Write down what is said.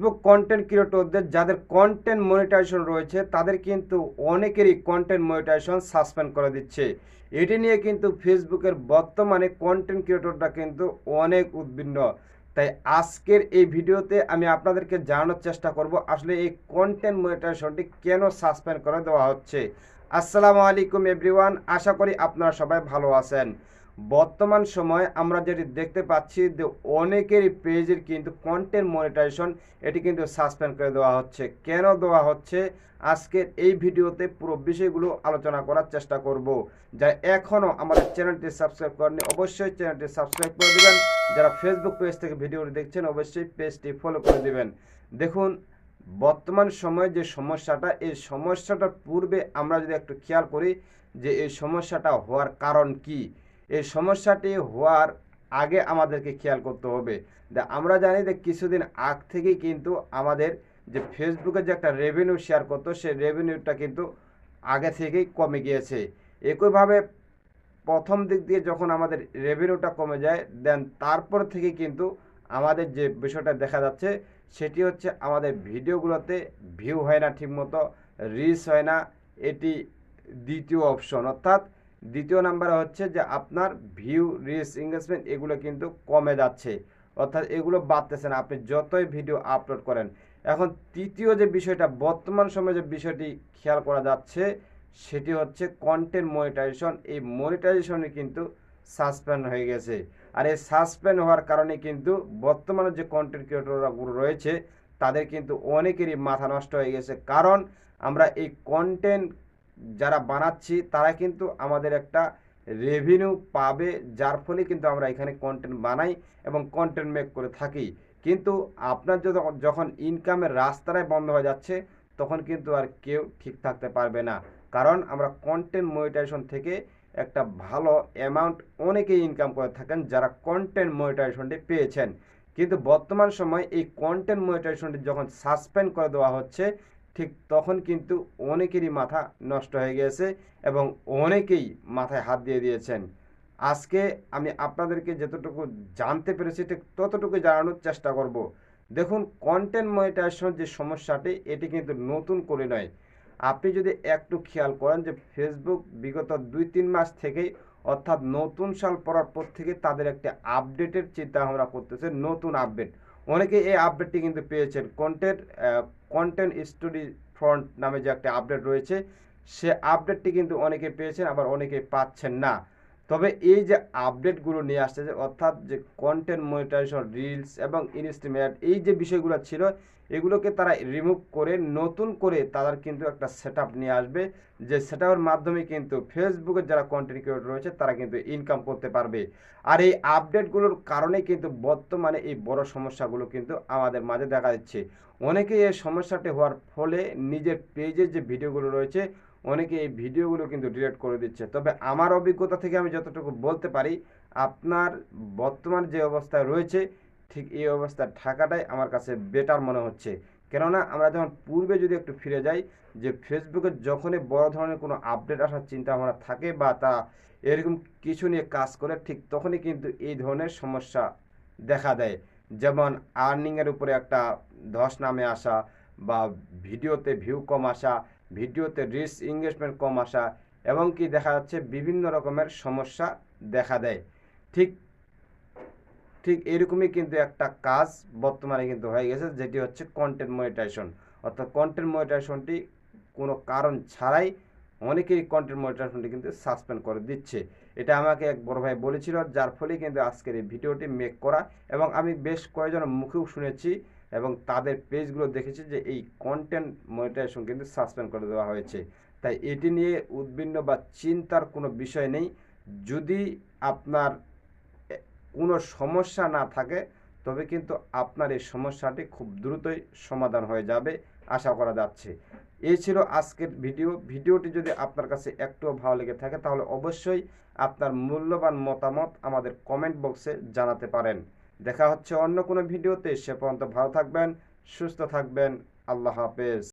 Facebook content ক্রিয়েটরদের যাদের content monetization রয়েছে, তাদের কিন্তু অনেকেরই কন্টেন্ট মনিটাইজেশন সাসপেন্ড করে দিচ্ছে। এটি নিয়ে কিন্তু ফেসবুকের বর্তমানে কন্টেন্ট ক্রিয়েটররা কিন্তু অনেক উদ্বিগ্ন। তাই আজকের এই ভিডিওতে আমি আপনাদেরকে জানানোর চেষ্টা করব, আসলে এই কন্টেন্ট মনিটাইজেশনটি কেন সাসপেন্ড করে দেওয়া হচ্ছে। আসসালামু আলাইকুম এভরিওয়ান আশা করি আপনারা সবাই ভালো আছেন। বর্তমান সময়ে আমরা যেটি দেখতে পাচ্ছি যে অনেকেরই পেজের কিন্তু কন্টেন্ট মনিটাইজেশন এটি কিন্তু সাসপেন্ড করে দেওয়া হচ্ছে। কেন দেওয়া হচ্ছে? আজকের এই ভিডিওতে পুরো বিষয়গুলো আলোচনা করার চেষ্টা করব। যারা এখনও আমাদের চ্যানেলটি সাবস্ক্রাইব করেনি অবশ্যই চ্যানেলটি সাবস্ক্রাইব করে দেবেন। যারা ফেসবুক পেজ থেকে ভিডিওটি দেখছেন, অবশ্যই পেজটি ফলো করে দেবেন। দেখুন, বর্তমান সময়ে যে সমস্যাটা, এই সমস্যাটার পূর্বে আমরা যদি একটু খেয়াল করি যে এই সমস্যাটা হওয়ার কারণ কি? এই সমস্যাটি হওয়ার আগে আমাদেরকে খেয়াল করতে হবে। আমরা জানি যে কিছুদিন আগ থেকেই কিন্তু আমাদের যে ফেসবুকে যে একটা রেভিনিউ শেয়ার করতো, সেই রেভিনিউটা কিন্তু আগে থেকেই কমে গিয়েছে। একইভাবে প্রথম দিক দিয়ে যখন আমাদের রেভিনিউটা কমে যায় দেন তারপর থেকে কিন্তু আমাদের যে বিষয়টা দেখা যাচ্ছে, সেটি হচ্ছে আমাদের ভিডিওগুলোতে ভিউ হয় না ঠিকমতো রিচ হয় না, এটি দ্বিতীয় অপশন অর্থাৎ দ্বিতীয় নাম্বারে হচ্ছে যে আপনার ভিউ রিচ এঙ্গেজমেন্ট এগুলো কিন্তু কমে যাচ্ছে। অর্থাৎ এগুলো বাড়তেছে না। আপনি যতই ভিডিও আপলোড করেন, এখন তৃতীয় যে বিষয়টা, বর্তমান সময়ে যে বিষয়টি খেয়াল করা যাচ্ছে, সেটি হচ্ছে কন্টেন্ট মনিটাইজেশন এই মনিটাইজেশনে কিন্তু সাসপেন্ড হয়ে গেছে। আর এই সাসপেন্ড হওয়ার কারণে কিন্তু বর্তমানে যে কন্টেন্ট ক্রিয়েটররা রয়েছে, তাদের কিন্তু অনেকেরই মাথা নষ্ট হয়ে গেছে। কারণ আমরা এই কন্টেন্ট যারা বানাচ্ছি, তারা কিন্তু আমাদের একটা রেভিনিউ পাবে, যার ফলে কিন্তু আমরা এখানে কন্টেন্ট বানাই এবং কন্টেন্ট মেক করে থাকি। কিন্তু আপনার যখন যখন ইনকামের রাস্তাটাই বন্ধ হয়ে যাচ্ছে, তখন কিন্তু আর কেউ ঠিক থাকতে পারবে না। কারণ আমরা কন্টেন্ট মনিটাইজেশন থেকে একটা ভালো অ্যামাউন্ট অনেকেই ইনকাম করে থাকেন, যারা কন্টেন্ট মনিটাইজেশনটি পেয়েছেন। কিন্তু বর্তমান সময় এই কন্টেন্ট মনিটাইজেশনটি যখন সাসপেন্ড করে দেওয়া হচ্ছে ঠিক তখন কিন্তু অনেকেরই মাথা নষ্ট হয়ে গিয়েছে এবং অনেকেই মাথায় হাত দিয়ে দিয়েছেন। আজকে আমি আপনাদেরকে যতটুকু জানতে পেরেছি, ঠিক ততটুকু জানানোর চেষ্টা করব। দেখুন কন্টেন্ট মনিটাইজেশন যে সমস্যাটি, এটি কিন্তু নতুন করে নয়। আপনি যদি একটু খেয়াল করেন যে ফেসবুক বিগত দুই তিন মাস থেকেই, অর্থাৎ নতুন সাল পড়ার পর থেকে তাদের একটা আপডেটের চিন্তা ভাবনা করতেছে, নতুন আপডেট অনেকে এই আপডেটটি কিন্তু পেয়েছেন। কন্টেন্ট কন্টেন্ট স্টোরি ফ্রন্ট নামে যে একটা আপডেট রয়েছে, সে আপডেটটি কিন্তু অনেকে পেয়েছেন, আবার অনেকে পাচ্ছেন না। তবে এই যে আপডেটগুলো নিয়ে আসছে অর্থাৎ যে কন্টেন্ট মনিটাইজেশন রিলস এবং ইনস্টিমেট এই যে বিষয়গুলো ছিল এগুলোকে তারা রিমুভ করে, নতুন করে তাদের কিন্তু একটা সেট নিয়ে আসবে। যে সেট মাধ্যমে কিন্তু ফেসবুকের যারা কন্টেন্ট ক্রিয়েটর রয়েছে, তারা কিন্তু ইনকাম করতে পারবে। আর এই আপডেটগুলোর কারণে কিন্তু বর্তমানে এই বড় সমস্যাগুলো কিন্তু আমাদের মাঝে দেখা দিচ্ছে। অনেকে এই সমস্যাটি হওয়ার ফলে নিজের পেজের যে ভিডিওগুলো রয়েছে, অনেকে এই ভিডিওগুলো কিন্তু ডিলিট করে দিচ্ছে। তবে আমার অভিজ্ঞতা থেকে আমি যতটুকু বলতে পারি, আপনার বর্তমান যে অবস্থায় রয়েছে ঠিক এই অবস্থা থাকাটাই আমার কাছে বেটার মনে হচ্ছে। কেননা আমরা যখন পূর্বে যদি একটু ফিরে যাই, যে ফেসবুকে যখনই বড় ধরনের কোনো আপডেট আসার চিন্তা ভাবনা থাকে বা তা এরকম কিছু নিয়ে কাজ করে, ঠিক তখনই কিন্তু এই ধরনের সমস্যা দেখা দেয়। যেমন আর্নিংয়ের উপরে একটা ধস নামে আসা বা ভিডিওতে ভিউ কম আসা, ভিডিওতে রিস এঙ্গেজমেন্ট কম আসা এবং কি দেখা যাচ্ছে বিভিন্ন রকমের সমস্যা দেখা দেয়। ঠিক ঠিক এরকমই কিন্তু একটা কাজ বর্তমানে কিন্তু হয়ে গেছে, যেটি হচ্ছে কন্টেন্ট মনিটাইজেশন অর্থাৎ কন্টেন্ট মনিটাইজেশনটি কোনো কারণ ছাড়াই অনেকেই কন্টেন্ট মনিটাইজেশনটি কিন্তু সাসপেন্ড করে দিচ্ছে। এটা আমাকে এক বড় ভাই বলেছিল, যার ফলে কিন্তু আজকের এই ভিডিওটি মেক করা এবং আমি বেশ কয়েকজনের মুখেও শুনেছি এবং তাদের পেজগুলো দেখেছি যে এই কন্টেন্ট মনিটাইজেশন কিন্তু সাসপেন্ড করে দেওয়া হয়েছে। তাই এটি নিয়ে উদ্বিগ্ন বা চিন্তার কোনো বিষয় নেই। যদি আপনার কোনো সমস্যা না থাকে, তবে কিন্তু আপনার এই সমস্যাটি খুব দ্রুতই সমাধান হয়ে যাবে আশা করা যাচ্ছে। এই ছিল আজকের ভিডিও। ভিডিওটি যদি আপনার কাছে একটুও ভালো লেগে থাকে, তাহলে অবশ্যই আপনার মূল্যবান মতামত আমাদের কমেন্ট বক্সে জানাতে পারেন। দেখা হচ্ছে অন্য কোনো ভিডিওতে। সে পর্যন্ত ভালো থাকবেন, সুস্থ থাকবেন। আল্লাহ হাফেজ।